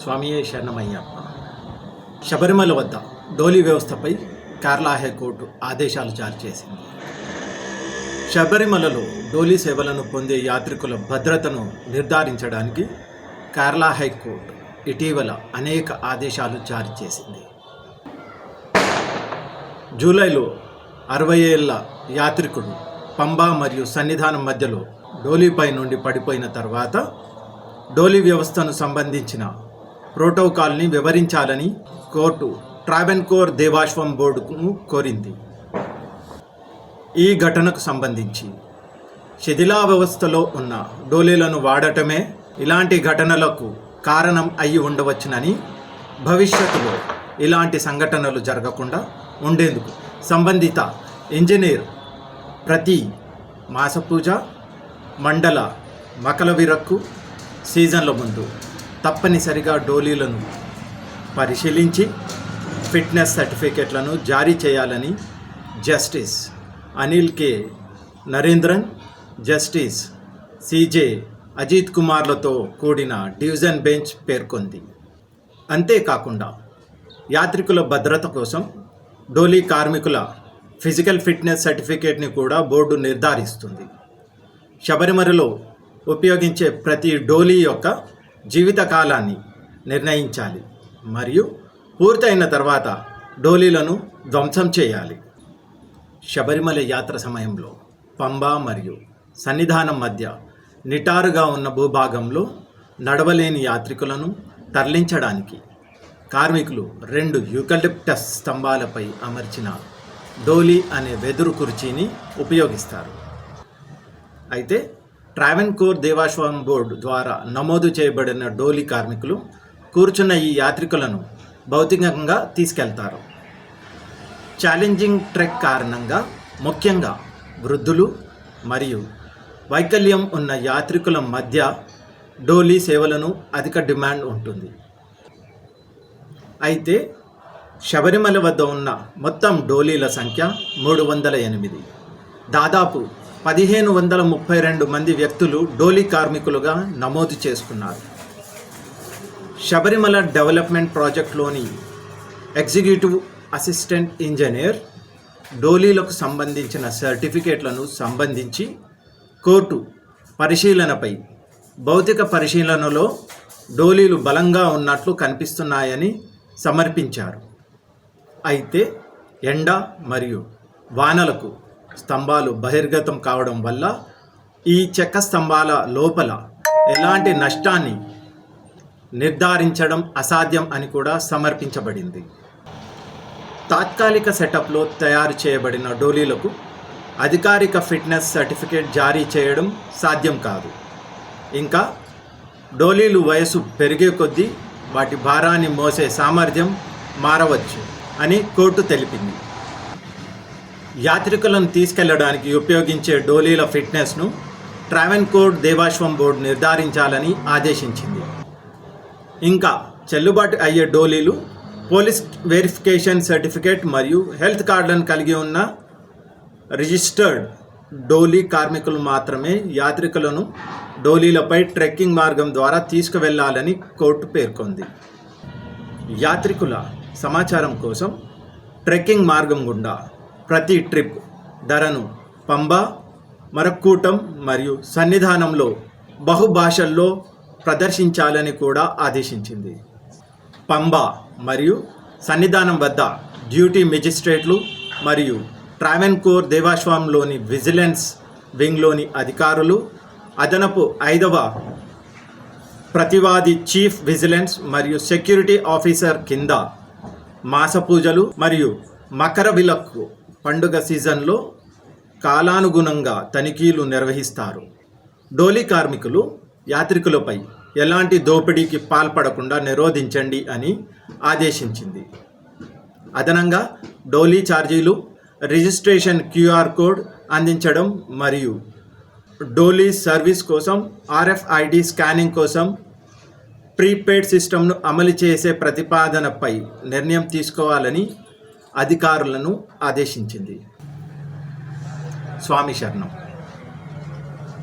స్వామియే శరణమయ్యప్ప. శబరిమల వద్ద డోలీ వ్యవస్థపై కేరళ హైకోర్టు ఆదేశాలు జారీ చేసింది. శబరిమలలో డోలీ సేవలను పొందే యాత్రికుల భద్రతను నిర్ధారించడానికి కేరళ హైకోర్టు ఇటీవల అనేక ఆదేశాలు జారీ చేసింది. జూలైలో అరవై ఏళ్ళ యాత్రికుడు పంబా మరియు సన్నిధానం మధ్యలో డోలీపై నుండి పడిపోయిన తర్వాత డోలీ వ్యవస్థను సంబంధించిన ప్రోటోకాల్ని వివరించాలని కోర్టు ట్రావెన్కోర్ దేవాశ్వం బోర్డును కోరింది. ఈ ఘటనకు సంబంధించి శిథిలా వ్యవస్థలో ఉన్న డోలీలను వాడటమే ఇలాంటి ఘటనలకు కారణం అయి ఉండవచ్చునని భవిష్యత్తులో ఇలాంటి సంఘటనలు జరగకుండా ఉండేందుకు సంబంధిత ఇంజనీర్ ప్రతి మాసపూజ మండల మకల విరక్కు సీజన్ల ముందు తప్పనిసరిగా డోలీలను పరిశీలించి ఫిట్నెస్ సర్టిఫికెట్లను జారీ చేయాలని justice Anil K. Narendran justice C J Ajith కుమార్లతో కూడిన డివిజన్ బెంచ్ పేర్కొంది. అంతేకాకుండా యాత్రికుల భద్రత కోసం డోలీ కార్మికుల ఫిజికల్ ఫిట్నెస్ సర్టిఫికేట్ని కూడా బోర్డు నిర్ధారిస్తుంది. శబరిమలలో ఉపయోగించే ప్రతి డోలీ యొక్క జీవితకాలాన్ని నిర్ణయించాలి మరియు పూర్తయిన తర్వాత డోలీలను ధ్వంసం చేయాలి. శబరిమల యాత్ర సమయంలో పంబా మరియు సన్నిధానం మధ్య నిటారుగా ఉన్న భూభాగంలో నడవలేని యాత్రికులను తరలించడానికి కార్మికులు రెండు యూకలిప్టస్ స్తంభాలపై అమర్చిన డోలీ అనే వెదురు కుర్చీని ఉపయోగిస్తారు. అయితే ట్రావెన్కోర్ దేవాశ్వం బోర్డు ద్వారా నమోదు చేయబడిన డోలీ కార్మికులు కూర్చున్న ఈ యాత్రికులను భౌతికంగా తీసుకెళ్తారు. ఛాలెంజింగ్ ట్రెక్ కారణంగా ముఖ్యంగా వృద్ధులు మరియు వైకల్యం ఉన్న యాత్రికుల మధ్య డోలీ సేవలను అధిక డిమాండ్ ఉంటుంది. అయితే శబరిమల వద్ద ఉన్న మొత్తం డోలీల సంఖ్య మూడు వందల ఎనిమిది. దాదాపు పదిహేను వందల ముప్పై రెండు మంది వ్యక్తులు డోలీ కార్మికులుగా నమోదు చేసుకున్నారు. శబరిమల డెవలప్మెంట్ ప్రాజెక్ట్లోని ఎగ్జిక్యూటివ్ అసిస్టెంట్ ఇంజనీర్ డోలీలకు సంబంధించిన సర్టిఫికేట్లను సంబంధించి కోర్టు పరిశీలనపై భౌతిక పరిశీలనలో డోలీలు బలంగా ఉన్నట్లు కనిపిస్తున్నాయని సమర్పించారు. అయితే ఎండ మరియు వానలకు స్తంభాలు బహిర్గతం కావడం వల్ల ఈ చెక్క స్తంభాల లోపల ఎలాంటి నష్టాన్ని నిర్ధారించడం అసాధ్యం అని కూడా సమర్పించబడింది. తాత్కాలిక సెటప్లో తయారు చేయబడిన డోలీలకు అధికారిక ఫిట్నెస్ సర్టిఫికేట్ జారీ చేయడం సాధ్యం కాదు. ఇంకా డోలీలు వయసు పెరిగే కొద్దీ వాటి భారాన్ని మోసే సామర్థ్యం మారవచ్చు అని కోర్టు తెలిపింది. యాత్రికులను తీసుకెళ్ళడానికి ఉపయోగించే డోలీల ఫిట్నెస్ను ట్రావెన్కోడ్ దేవాశ్వం బోర్డు నిర్ధారించాలని ఆదేశించింది. ఇంకా చెల్లుబాటు అయ్యే డోలీలు పోలీస్ వెరిఫికేషన్ సర్టిఫికేట్ మరియు హెల్త్ కార్డులను కలిగి ఉన్న రిజిస్టర్డ్ డోలీ కార్మికులు మాత్రమే యాత్రికులను డోలీలపై ట్రెక్కింగ్ మార్గం ద్వారా తీసుకువెళ్ళాలని కోర్టు పేర్కొంది. యాత్రికుల సమాచారం కోసం ట్రెక్కింగ్ మార్గం గుండా ప్రతి ట్రిప్ ధరను పంబ మరక్కూటం మరియు సన్నిధానంలో బహుభాషల్లో ప్రదర్శించాలని కూడా ఆదేశించింది. పంబ మరియు సన్నిధానం వద్ద డ్యూటీ మెజిస్ట్రేట్లు మరియు ట్రావెన్కోర్ దేవాశ్వంలోని విజిలెన్స్ వింగ్లోని అధికారులు అదనపు ఐదవ ప్రతివాది చీఫ్ విజిలెన్స్ మరియు సెక్యూరిటీ ఆఫీసర్ కింద మాస పూజలు మరియు మకర విలక్కు పండుగ సీజన్లో కాలానుగుణంగా తనిఖీలు నిర్వహిస్తారు. డోలీ కార్మికులు యాత్రికులపై ఎలాంటి దోపిడీకి పాల్పడకుండా నిరోధించండి అని ఆదేశించింది. అదనంగా డోలీ ఛార్జీలు రిజిస్ట్రేషన్ క్యూఆర్ కోడ్ అందించడం మరియు డోలీ సర్వీస్ కోసం ఆర్ఎఫ్ఐడి స్కానింగ్ కోసం ప్రీపెయిడ్ సిస్టమ్ను అమలు చేసే ప్రతిపాదనపై నిర్ణయం తీసుకోవాలని అధికారులను ఆదేశించింది. స్వామి శరణం.